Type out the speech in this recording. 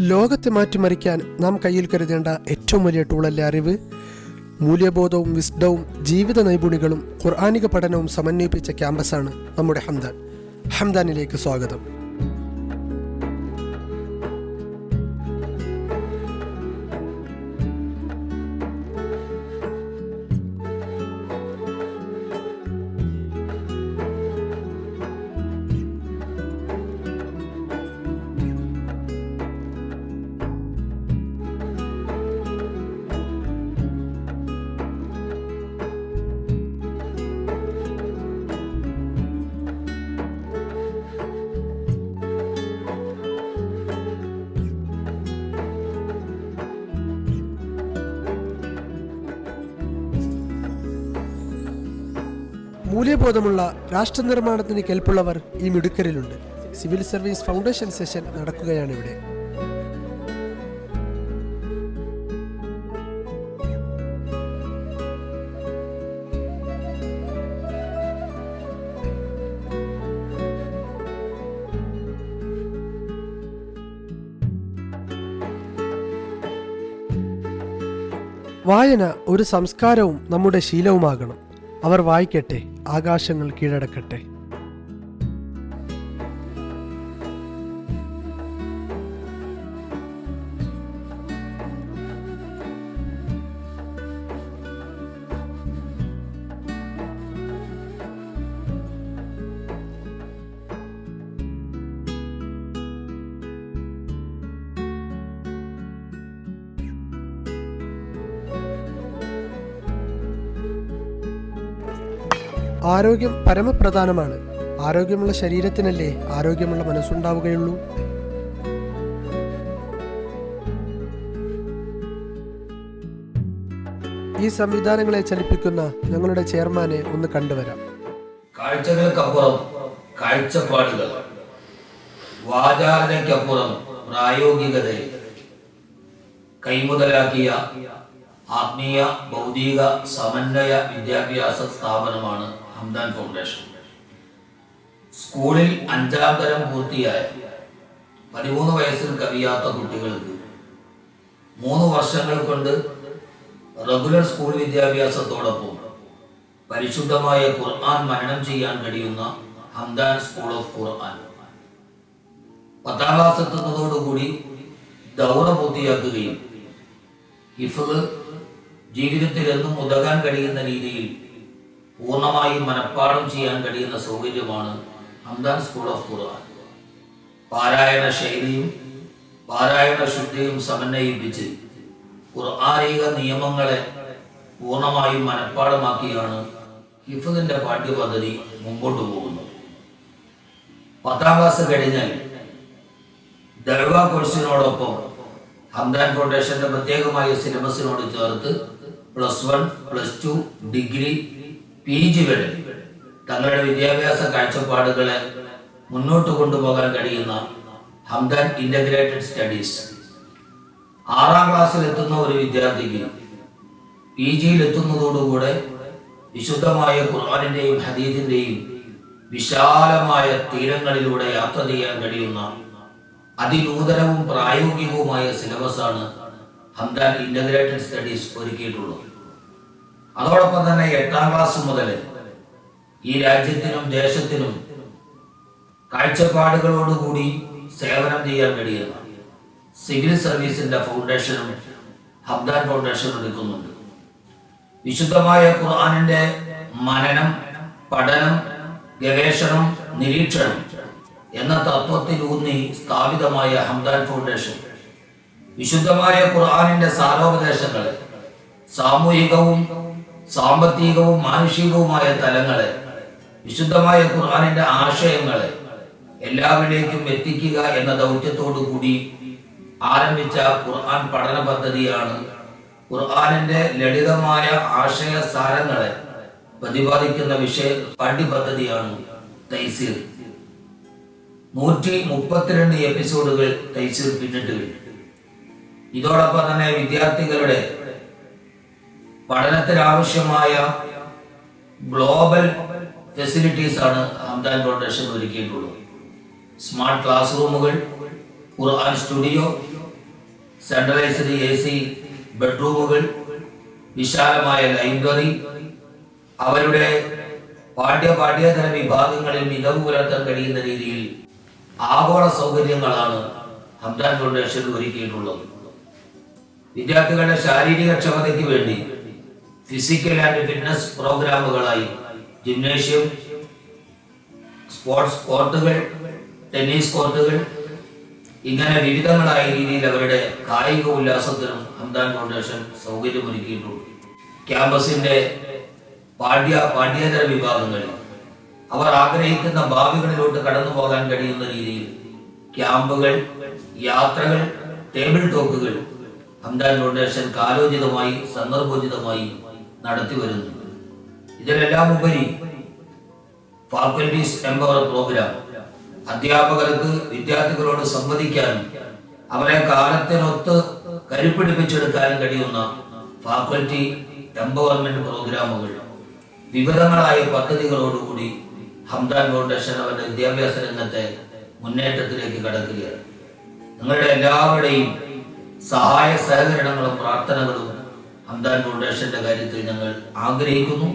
ലോകത്തെ മാറ്റിമറിക്കാൻ നാം കയ്യിൽ കരുതേണ്ട ഏറ്റവും വലിയ ടൂളല്ലേ അറിവ്? മൂല്യബോധവും വിസ്ഡവും ജീവിത നൈപുണികളും ഖുർആാനിക പഠനവും സമന്വയിപ്പിച്ച ക്യാമ്പസാണ് നമ്മുടെ ഹംദാൻ. ഹംദാനിലേക്ക് സ്വാഗതം. മൂല്യബോധമുള്ള രാഷ്ട്ര നിർമ്മാണത്തിന് കെൽപ്പുള്ളവർ ഈ മിടുക്കരിലുണ്ട്. സിവിൽ സർവീസ് ഫൗണ്ടേഷൻ സെഷൻ നടക്കുകയാണ് ഇവിടെ. വായന ഒരു സംസ്കാരവും നമ്മുടെ ശീലവുമാകണം. അവർ വായിക്കട്ടെ. ആകാശങ്ങൾ കീഴടക്കട്ടെ. ആരോഗ്യം പരമപ്രധാനമാണ്. ആരോഗ്യമുള്ള ശരീരത്തിനല്ലേ ആരോഗ്യമുള്ള മനസ്സുണ്ടാവുകയുള്ളൂ. ഈ സംവിധാനങ്ങളെ ചലിപ്പിക്കുന്ന ഞങ്ങളുടെ ചെയർമാനെ ഒന്ന് കണ്ടുവരാം. കാഴ്ചകൾക്കപ്പുറം കാഴ്ചപ്പാടുകൾ. വാചാരണയ്ക്കപ്പുറം പ്രായോഗികതയെ കൈമുതലാക്കിയ ആത്മീയ ഭൗതിക സമന്വയ വിദ്യാഭ്യാസ സ്ഥാപനമാണ് ഹംദാൻ ഫൗണ്ടേഷൻ. സ്കൂളിൽ അഞ്ചാം തരം പൂർത്തിയായ പതിമൂന്ന് വയസ്സിൽ കവിയാത്ത കുട്ടികൾക്ക് മൂന്ന് വർഷങ്ങൾ കൊണ്ട് റെഗുലർ സ്കൂൾ വിദ്യാഭ്യാസത്തോടൊപ്പം പരിശുദ്ധമായ ഖുർആൻ മനനം ചെയ്യാൻ കഴിയുന്ന ഹംദാൻ സ്കൂൾ ഓഫ് ഖുർആൻ. പത്താം ക്ലാസ് എത്തുന്നതോടുകൂടി ദൗറ പൂർത്തിയാക്കുകയും ഹിഫ്ള് ജീവിതത്തിൽ എന്നും ഉതകാൻ കഴിയുന്ന രീതിയിൽ പൂർണമായും മനഃപ്പാഠം ചെയ്യാൻ കഴിയുന്ന സൗകര്യമാണ് ഹംദാൻ സ്കൂൾ ഓഫ് ഖുർആൻ. പാരായണ ശൈലിയും പാരായണ ശുദ്ധിയും സമന്വയിപ്പിച്ച് ഖുർആാനിക നിയമങ്ങളെ പൂർണമായും മനഃപ്പാടമാക്കിയാണ് ഹിഫുദിന്റെ പാഠ്യപദ്ധതി മുമ്പോട്ട് പോകുന്നത്. പത്താം ക്ലാസ് കഴിഞ്ഞാൽ ദർവ കോഴ്സിനോടൊപ്പം ഹംദാൻ ഫൗണ്ടേഷന്റെ പ്രത്യേകമായ സിലബസിനോട് ചേർത്ത് plus one plus two degree P G വരെ തങ്ങളുടെ വിദ്യാഭ്യാസ കാഴ്ചപ്പാടുകളെ മുന്നോട്ട് കൊണ്ടുപോകാൻ കഴിയുന്ന ഹംദാൻ ഇന്റഗ്രേറ്റഡ് സ്റ്റഡീസ് ആറാം ക്ലാസ്സിൽ എത്തുന്ന ഒരു വിദ്യാർത്ഥിക്ക് പി ജിയിൽ എത്തുന്നതോടുകൂടെ വിശുദ്ധമായ ഖുർആാനിന്റെയും ഹദീദിന്റെയും വിശാലമായ തീരങ്ങളിലൂടെ യാത്ര ചെയ്യാൻ കഴിയുന്ന അതിനൂതനവും പ്രായോഗികവുമായ സിലബസാണ് ഹംദാൻ ഇന്റഗ്രേറ്റഡ് സ്റ്റഡീസ് ഒരുക്കിയിട്ടുള്ളത്. അതോടൊപ്പം തന്നെ എട്ടാം ക്ലാസ് മുതൽ ഈ രാജ്യത്തിനും ദേശത്തിനും കാഴ്ചപ്പാടുകളോടുകൂടി സേവനം ചെയ്യാൻ കഴിയുന്ന സിവിൽ സർവീസിന്റെ ഫൗണ്ടേഷനും ഹബ്ദാൻ ഫൗണ്ടേഷനും എടുക്കുന്നുണ്ട്. വിശുദ്ധമായ ഖുർആാനിന്റെ മനനം പഠനം ഗവേഷണം നിരീക്ഷണം എന്ന തത്വത്തിലൂന്നി സ്ഥാപിതമായ ഹംദാൻ ഫൗണ്ടേഷൻ വിശുദ്ധമായ ഖുർആാനിന്റെ സാരോപദേശങ്ങൾ സാമൂഹികവും സാമ്പത്തികവും മാനുഷികവുമായ തലങ്ങളെ വിശുദ്ധമായ ഖുർആാനിന്റെ ആശയങ്ങളെ എല്ലാവരിലേക്കും എത്തിക്കുക എന്ന ദൗത്യത്തോടു കൂടി ആരംഭിച്ച ഖുർആൻ പഠന പദ്ധതിയാണ് ഖുർആാനിന്റെ ലളിതമായ ആശയ സാരങ്ങളെ പ്രതിപാദിക്കുന്ന വിഷയ പാഠ്യ പദ്ധതിയാണ് തൈസീർ. നൂറ്റി മുപ്പത്തിരണ്ട് എപ്പിസോഡുകൾ തൈസീർ പിന്നിട്ട് ഇതോടൊപ്പം തന്നെ വിദ്യാർത്ഥികളുടെ പഠനത്തിനാവശ്യമായ ഗ്ലോബൽ ഫെസിലിറ്റീസ് ആണ് ഹംദാൻ ഫൗണ്ടേഷൻ ഒരുക്കിയിട്ടുള്ളത്. സ്മാർട്ട് ക്ലാസ് റൂമുകൾ Quran studio centralised A C ബെഡ്റൂമുകൾ വിശാലമായ ലൈബ്രറി അവരുടെ പാഠ്യ പാഠ്യേതര വിഭാഗങ്ങളിൽ മികവ് പുലർത്താൻ കഴിയുന്ന രീതിയിൽ ആഗോള സൗകര്യങ്ങളാണ് ഹംദാൻ ഫൗണ്ടേഷൻ ഒരുക്കിയിട്ടുള്ളത്. വിദ്യാർത്ഥികളുടെ ശാരീരിക ക്ഷമതയ്ക്ക് വേണ്ടി ഫിസിക്കൽ ആൻഡ് ഫിറ്റ്നസ് പ്രോഗ്രാമുകളായി ജിംനേഷ്യം സ്പോർട്സ് കോർട്ടുകൾ ടെന്നീസ് കോർട്ടുകൾ ഇങ്ങനെ വിവിധങ്ങളായ രീതിയിൽ അവരുടെ കായിക ഉല്ലാസത്തിനും ഹംദാൻ ഫൗണ്ടേഷൻ സൗകര്യമൊരുക്കിയിട്ടുണ്ട്. ക്യാമ്പസിന്റെ പാഠ്യ പാഠ്യേതര വിഭാഗങ്ങളിൽ അവർ ആഗ്രഹിക്കുന്ന ഭാവികളിലോട്ട് കടന്നു പോകാൻ കഴിയുന്ന രീതിയിൽ ക്യാമ്പുകൾ യാത്രകൾ ടേബിൾ ടോക്കുകൾ ഹംദാൻ ഫൗണ്ടേഷൻ കാലോചിതമായി സന്ദർഭോചിതമായി നടത്തി വരുന്നു ഇതിലെല്ലാം ഉപരി ഫാക്കൽറ്റീസ് എംപവർ പ്രോഗ്രാം. അധ്യാപകർക്ക് വിദ്യാർത്ഥികളോട് സംവദിക്കാനും അവരെ കാലത്തിനൊത്ത് കരുപ്പിടിപ്പിച്ചെടുക്കാനും കഴിയുന്ന ഫാക്കൽറ്റി എംപവർമെന്റ് പ്രോഗ്രാമുകൾ. വിവിധങ്ങളായ പദ്ധതികളോടുകൂടി ഹംദാൻ ഫൗണ്ടേഷൻ അവരുടെ വിദ്യാഭ്യാസ രംഗത്തെ മുന്നേറ്റത്തിലേക്ക് കടക്കുകയാണ്. നിങ്ങളുടെ എല്ലാവരുടെയും സഹായ സഹകരണങ്ങളും പ്രാർത്ഥനകളും ഹംദാൻ ഫൗണ്ടേഷന്റെ കാര്യത്തിൽ ഞങ്ങൾ ആഗ്രഹിക്കുന്നു.